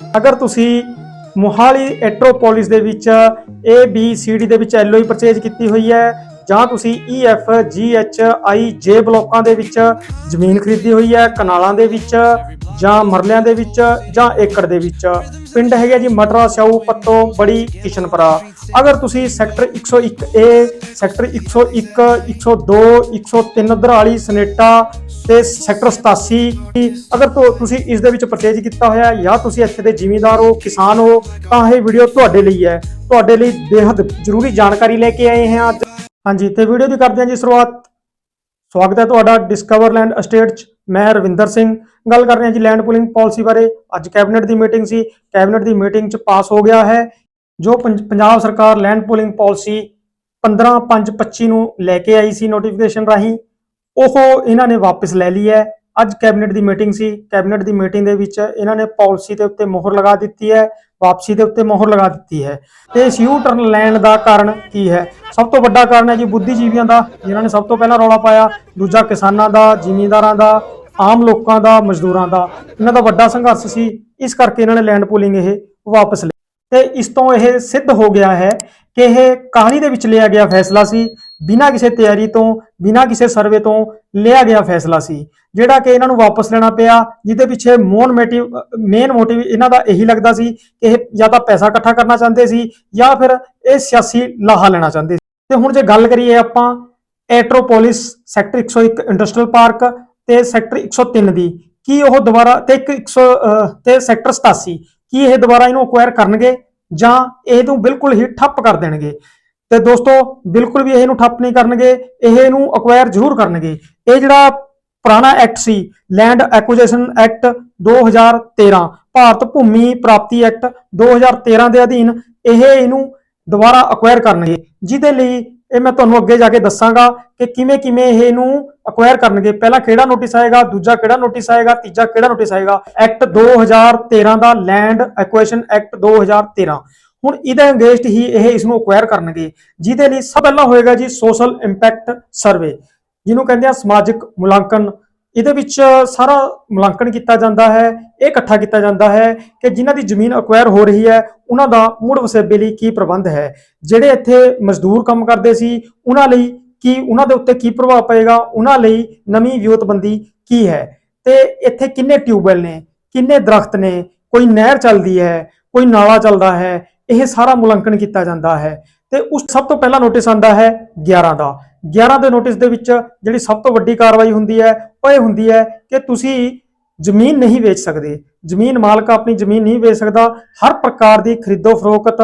ਅਗਰ ਤੁਸੀਂ ਮੋਹਾਲੀ ਐਟਰੋਪੋਲਿਸ ਦੇ ਵਿੱਚ A, B, C, D ਦੇ ਵਿੱਚ LOI ਪਰਚੇਜ ਕੀਤੀ ਹੋਈ ਹੈ ਜਾਂ ਤੁਸੀਂ E F G H I J ਬਲੋਕਾਂ ਦੇ ਵਿੱਚ ਜ਼ਮੀਨ ਖਰੀਦੀ ਹੋਈ ਹੈ, ਕਨਾਲਾਂ ਦੇ ਵਿੱਚ, ਜਾਂ ਮਰਲਿਆਂ ਦੇ ਵਿੱਚ, ਜਾਂ ਏਕੜ ਦੇ ਵਿੱਚ। ਪਿੰਡ ਹੈਗਾ ਜੀ ਮਟਰਾ, ਸਿਆਊ, ਪੱਤੋ, ਬੜੀ, ਕਿਸ਼ਨਪੁਰਾ। ਅਗਰ ਤੁਸੀਂ ਸੈਕਟਰ 101A ਸੈਕਟਰ 101 102 103 ਦਰਾਲੀ ਸਨੇਟਾ ਤੇ ਸੈਕਟਰ 87 ਅਗਰ ਤੁ- ਤੁਸੀਂ ਇਸ ਦੇ ਵਿੱਚ ਪਰਚੇਜ ਕੀਤਾ ਹੋਇਆ ਜਾਂ ਤੁਸੀਂ ਇੱਥੇ ਦੇ ਜ਼ਿਮੀਂਦਾਰ ਹੋ, ਕਿਸਾਨ ਹੋ, ਤਾਂ ਇਹ ਵੀਡੀਓ ਤੁਹਾਡੇ ਲਈ ਹੈ। ਤੁਹਾਡੇ ਲਈ ਬੇहद ਜ਼ਰੂਰੀ ਜਾਣਕਾਰੀ ਲੈ ਕੇ ਆਏ ਹਾਂ ਅੱਜ। ਹਾਂਜੀ, ਤੇ ਵੀਡੀਓ ਦੀ ਕਰਦੇ ਹਾਂ ਜੀ ਸ਼ੁਰੂਆਤ। ਸਵਾਗਤ ਹੈ ਤੁਹਾਡਾ ਡਿਸਕਵਰ ਲੈਂਡ ਅਸਟੇਟ 'ਚ। ਮੈਂ ਰਵਿੰਦਰ ਸਿੰਘ। ਗੱਲ ਕਰ ਰਿਹਾ ਜੀ ਲੈਂਡ ਪੂਲਿੰਗ ਪਾਲਿਸੀ ਬਾਰੇ। ਅੱਜ ਕੈਬਨਿਟ ਦੀ ਮੀਟਿੰਗ ਸੀ। ਕੈਬਨਿਟ ਦੀ ਮੀਟਿੰਗ 'ਚ ਪਾਸ ਹੋ ਗਿਆ ਹੈ। ਜੋ ਪੰਜ- ਪੰਜਾਬ ਸਰਕਾਰ ਲੈਂਡ ਪੂਲਿੰਗ ਪਾਲਿਸੀ 15/5/25 ਨੂੰ ਲੈ ਕੇ ਆਈ ਸੀ ਨੋਟੀਫਿਕੇਸ਼ਨ ਰਾਹੀਂ, ਉਹ ਇਹਨਾਂ ਨੇ ਵਾਪਸ ਲੈ ਲਈ ਹੈ। ਅੱਜ ਕੈਬਨਿਟ ਦੀ ਮੀਟਿੰਗ ਸੀ, ਕੈਬਨਿਟ ਦੀ ਮੀਟਿੰਗ ਦੇ ਵਿੱਚ ਇਹਨਾਂ ਨੇ ਪਾਲਿਸੀ ਦੇ ਉੱਤੇ ਮੋਹਰ ਲਗਾ ਦਿੱਤੀ ਹੈ, ਵਾਪਸੀ ਦੇ ਉੱਤੇ ਮੋਹਰ ਲਗਾ ਦਿੱਤੀ ਹੈ। ਤੇ ਇਸ ਯੂ ਟਰਨ ਲੈਣ ਦਾ ਕਾਰਨ ਕੀ ਹੈ? ਸਭ ਤੋਂ ਵੱਡਾ ਕਾਰਨ ਹੈ ਜੀ ਬੁੱਧੀਜੀਵੀਆਂ ਦਾ, ਜਿਨ੍ਹਾਂ ਨੇ ਸਭ ਤੋਂ ਪਹਿਲਾਂ ਰੌਲਾ ਪਾਇਆ, ਦੂਜਾ ਕਿਸਾਨਾਂ ਦਾ, ਜ਼ਿਮੀਂਦਾਰਾਂ ਦਾ, ਆਮ ਲੋਕਾਂ ਦਾ, ਮਜ਼ਦੂਰਾਂ ਦਾ। ਇਹਨਾਂ ਦਾ ਵੱਡਾ ਸੰਘਰਸ਼ ਸੀ, ਇਸ ਕਰਕੇ ਇਹਨਾਂ ਨੇ ਲੈਂਡ ਪੂਲਿੰਗ ਇਹ ਵਾਪਸ ਲਈ ਤੇ ਇਸ ਤੋਂ ਇਹ ਸਿੱਧ ਹੋ ਗਿਆ ਹੈ ਕਿ ਇਹ ਕਹਾਣੀ ਦੇ ਵਿੱਚ ਲਿਆ ਗਿਆ ਫੈਸਲਾ ਸੀ, ਬਿਨਾਂ ਕਿਸੇ ਤਿਆਰੀ ਤੋਂ, ਬਿਨਾਂ ਕਿਸੇ ਸਰਵੇ ਤੋਂ ਲਿਆ ਗਿਆ ਫੈਸਲਾ ਸੀ। ਜਿਹੜਾ ਕਿ ਇਹਨਾਂ ਨੂੰ ਵਾਪਸ ਲੈਣਾ ਪਿਆ ਜਿਹਦੇ ਪਿੱਛੇ ਮੋਨ ਮੋਟਿਵ ਮੇਨ ਮੋਟਿਵ ਇਹਨਾਂ ਦਾ ਇਹੀ ਲੱਗਦਾ ਸੀ ਕਿ ਇਹ ਜਾਂ ਤਾਂ ਪੈਸਾ ਇਕੱਠਾ ਕਰਨਾ ਚਾਹੁੰਦੇ ਸੀ ਜਾਂ ਫਿਰ ਇਹ ਸਿਆਸੀ ਲਾਹਾ ਲੈਣਾ ਚਾਹੁੰਦੇ ਸੀ। ਤੇ ਹੁਣ ਜੇ ਗੱਲ ਕਰੀਏ ਆਪਾਂ ਐਟਰੋਪੋਲਿਸ ਸੈਕਟਰ 101 ਇੰਡਸਟਰੀਅਲ ਪਾਰਕ ਤੇ ਸੈਕਟਰ 103 ਦੀ ਕੀ ਉਹ ਦੁਬਾਰਾ ਤੇ ਇੱਕ 100 ਅਹ, ਤੇ ਸੈਕਟਰ 87 ਕੀ ਇਹ ਦੁਬਾਰਾ ਇਹਨੂੰ ਅਕਵਾਇਰ ਕਰਨਗੇ ਜਾਂ ਇਹਨੂੰ ਬਿਲਕੁਲ ਹੀ ਠੱਪ ਕਰ ਦੇਣਗੇ? ਤੇ ਦੋਸਤੋ ਬਿਲਕੁਲ ਵੀ ਇਹਨੂੰ ਠੱਪ ਨਹੀਂ ਕਰਨਗੇ ਇਹ ਇਹਨੂੰ ਅਕਵਾਇਰ ਜ਼ਰੂਰ ਕਰਨਗੇ। ਇਹ ਜਿਹੜਾ ਪੁਰਾਣਾ ਐਕਟ ਸੀ ਲੈਂਡ ਐਕੁਜੀਸ਼ਨ ਐਕਟ 2013 ਭਾਰਤ ਭੂਮੀ ਪ੍ਰਾਪਤੀ ਐਕਟ 2013 ਦੇ ਅਧੀਨ ਇਹ ਇਹਨੂੰ ਦੁਬਾਰਾ ਅਕਵਾਇਰ ਕਰਨਗੇ, ਜਿਹਦੇ ਲਈ ਇਹ ਮੈਂ ਤੁਹਾਨੂੰ ਅੱਗੇ ਜਾ ਕੇ ਦੱਸਾਂਗਾ ਕਿ ਕਿਵੇਂ ਕਿਵੇਂ ਇਹ ਇਹਨੂੰ ਅਕਵਾਇਰ ਕਰਨਗੇ। ਪਹਿਲਾ ਕਿਹੜਾ ਨੋਟਿਸ ਆਏਗਾ, ਦੂਜਾ ਕਿਹੜਾ ਨੋਟਿਸ ਆਏਗਾ, ਤੀਜਾ ਕਿਹੜਾ ਨੋਟਿਸ ਆਏਗਾ? ਐਕਟ 2013 ਦਾ ਲੈਂਡ ਐਕੁਏਸ਼ਨ ਐਕਟ 2013 ਹੁਣ ਇਹਦੇ ਅਗੇਂਸਟ ਹੀ ਇਹ ਇਸ ਨੂੰ ਅਕਵਾਇਰ ਕਰਨਗੇ, ਜਿਹਦੇ ਲਈ ਸਭ ਪਹਿਲਾਂ ਹੋਏਗਾ ਜੀ ਸੋਸ਼ਲ ਇੰਪੈਕਟ ਸਰਵੇ ਜਿਹਨੂੰ ਕਹਿੰਦੇ ਆ ਸਮਾਜਿਕ ਮੁਲਾਂਕਣ। ਇਹਦੇ ਵਿੱਚ ਸਾਰਾ ਮੁਲਾਂਕਣ ਕੀਤਾ ਜਾਂਦਾ ਹੈ, ਇਹ ਇਕੱਠਾ ਕੀਤਾ ਜਾਂਦਾ ਹੈ ਕਿ ਜਿਨ੍ਹਾਂ ਦੀ ਜ਼ਮੀਨ ਅਕਵਾਇਰ ਹੋ ਰਹੀ ਹੈ, ਉਹਨਾਂ ਦਾ ਮੁੜ ਵਸੇਬੇ ਲਈ ਕੀ ਪ੍ਰਬੰਧ ਹੈ? ਜਿਹੜੇ ਇੱਥੇ ਮਜ਼ਦੂਰ ਕੰਮ ਕਰਦੇ ਸੀ, ਉਹਨਾਂ ਲਈ ਕੀ, ਉਹਨਾਂ ਦੇ ਉੱਤੇ ਕੀ ਪ੍ਰਭਾਵ ਪਏਗਾ? ਉਹਨਾਂ ਲਈ ਨਵੀਂ ਵਿਉਤਬੰਦੀ ਕੀ ਹੈ? ਤੇ ਇੱਥੇ ਕਿੰਨੇ ਟਿਊਬਵੈਲ ਨੇ? ਕਿੰਨੇ ਦਰਖਤ ਨੇ? ਕੋਈ ਨਹਿਰ ਚੱਲਦੀ ਹੈ, ਕੋਈ ਨਾਲਾ ਚੱਲਦਾ ਹੈ, ਇਹ ਸਾਰਾ ਮੁਲਾਂਕਣ ਕੀਤਾ ਜਾਂਦਾ ਹੈ। ਤੇ ਉਸ ਸਭ ਤੋਂ ਪਹਿਲਾਂ ਨੋਟਿਸ ਆਂਦਾ ਹੈ 11 ਦਾ। 11 ਦੇ ਨੋਟਿਸ ਦੇ ਵਿੱਚ ਜਿਹੜੀ ਸਭ ਤੋਂ ਵੱਡੀ ਕਾਰਵਾਈ ਹੁੰਦੀ ਹੈ, ਉਹ ਇਹ ਹੁੰਦੀ ਹੈ ਕਿ ਤੁਸੀਂ ਜ਼ਮੀਨ ਨਹੀਂ ਵੇਚ ਸਕਦੇ। ਜ਼ਮੀਨ ਮਾਲਕ ਆਪਣੀ ਜ਼ਮੀਨ ਨਹੀਂ ਵੇਚ ਸਕਦਾ। ਹਰ ਪ੍ਰਕਾਰ ਦੀ ਖਰੀਦੋ ਫਰੋਖਤ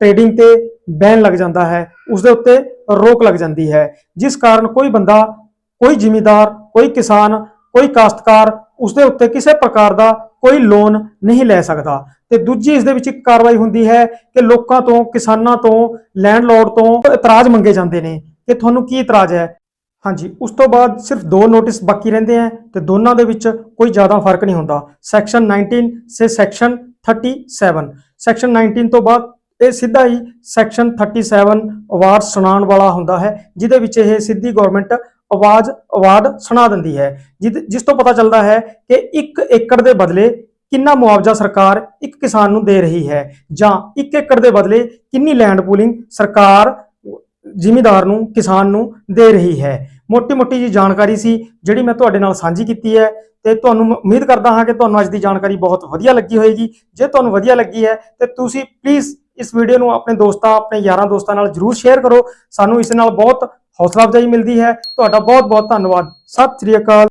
ਟ੍ਰੇਡਿੰਗ ਤੇ ਬੈਨ ਲੱਗ ਜਾਂਦਾ ਹੈ। ਉਸ ਦੇ ਉੱਤੇ ਰੋਕ ਲੱਗ ਜਾਂਦੀ ਹੈ। ਜਿਸ ਕਾਰਨ ਕੋਈ ਬੰਦਾ, ਕੋਈ ਜ਼ਿਮੀਦਾਰ, ਕੋਈ ਕਿਸਾਨ, ਕੋਈ ਕਾਸ਼ਤਕਾਰ ਉਸ ਦੇ ਉੱਤੇ ਕਿਸੇ ਪ੍ਰਕਾਰ ਦਾ ਕੋਈ ਲੋਨ ਨਹੀਂ ਲੈ ਸਕਦਾ। ਤੇ ਦੂਜੀ ਇਸ ਦੇ ਵਿੱਚ ਇੱਕ ਕਾਰਵਾਈ ਹੁੰਦੀ ਹੈ ਕਿ ਲੋਕਾਂ ਤੋਂ, ਕਿਸਾਨਾਂ ਤੋਂ ਲੈਂਡਲੋਰਡ ਤੋਂ ਇਤਰਾਜ਼ ਮੰਗੇ ਜਾਂਦੇ ਨੇ। ਕਿ ਤੁਹਾਨੂੰ ਕੀ ਇਤਰਾਜ਼ ਹੈ? ਹਾਂਜੀ, ਉਸ ਤੋਂ ਬਾਅਦ ਸਿਰਫ ਦੋ ਨੋਟਿਸ ਬਾਕੀ ਰਹਿੰਦੇ ਆ ਤੇ ਦੋਨਾਂ ਦੇ ਵਿੱਚ ਕੋਈ ਜ਼ਿਆਦਾ ਫ਼ਰਕ ਨਹੀਂ ਹੁੰਦਾ। ਸੈਕਸ਼ਨ 19 ਸੇ ਸੈਕਸ਼ਨ 37 ਸੈਕਸ਼ਨ 19 ਤੋਂ ਬਾਅਦ ਇਹ ਸਿੱਧਾ ਹੀ ਸੈਕਸ਼ਨ 37 ਅਵਾਰਡ ਸੁਣਾਉਣ ਵਾਲਾ ਹੁੰਦਾ ਹੈ, ਜਿਹਦੇ ਵਿੱਚ ਇਹ ਸਿੱਧੀ ਗਵਰਨਮੈਂਟ ਆਵਾਜ਼ ਅਵਾਰਡ ਸੁਣਾ ਦਿੰਦੀ ਹੈ। ਜਿਹਦੇ- ਜਿਸ ਤੋਂ ਪਤਾ ਚੱਲਦਾ ਹੈ ਕਿ 1 ਏਕੜ ਦੇ ਬਦਲੇ ਕਿੰਨਾ ਮੁਆਵਜ਼ਾ ਸਰਕਾਰ ਇੱਕ ਕਿਸਾਨ ਨੂੰ ਦੇ ਰਹੀ ਹੈ ਜਾਂ 1 ਏਕੜ ਦੇ ਬਦਲੇ ਕਿੰਨੀ ਲੈਂਡ ਪੂਲਿੰਗ ਸਰਕਾਰ ਜ਼ਿਮੀਦਾਰ ਨੂੰ, ਕਿਸਾਨ ਨੂੰ ਦੇ ਰਹੀ ਹੈ। ਮੋਟੀ-ਮੋਟੀ ਜੀ ਜਾਣਕਾਰੀ ਸੀ, ਜਿਹੜੀ ਮੈਂ ਤੁਹਾਡੇ ਨਾਲ ਸਾਂਝੀ ਕੀਤੀ ਹੈ। ਤੇ ਤੁਹਾਨੂੰ ਉਮੀਦ ਕਰਦਾ ਹਾਂ ਕਿ ਤੁਹਾਨੂੰ ਅੱਜ ਦੀ ਜਾਣਕਾਰੀ ਬਹੁਤ ਵਧੀਆ ਲੱਗੀ ਹੋਏਗੀ। ਜੇ ਤੁਹਾਨੂੰ ਵਧੀਆ ਲੱਗੀ ਹੈ, ਤੇ ਤੁਸੀਂ ਪਲੀਜ਼ ਇਸ ਵੀਡੀਓ ਨੂੰ ਆਪਣੇ ਦੋਸਤਾਂ, ਆਪਣੇ ਯਾਰਾਂ ਦੋਸਤਾਂ ਨਾਲ ਜਰੂਰ ਸ਼ੇਅਰ ਕਰੋ। ਸਾਨੂੰ ਇਸ ਨਾਲ ਬਹੁਤ ਹੌਸਲਾ ਅਫਜ਼ਾਈ ਮਿਲਦੀ ਹੈ। ਤੁਹਾਡਾ ਬਹੁਤ ਬਹੁਤ ਧੰਨਵਾਦ। ਸਤਿ ਸ੍ਰੀ ਅਕਾਲ।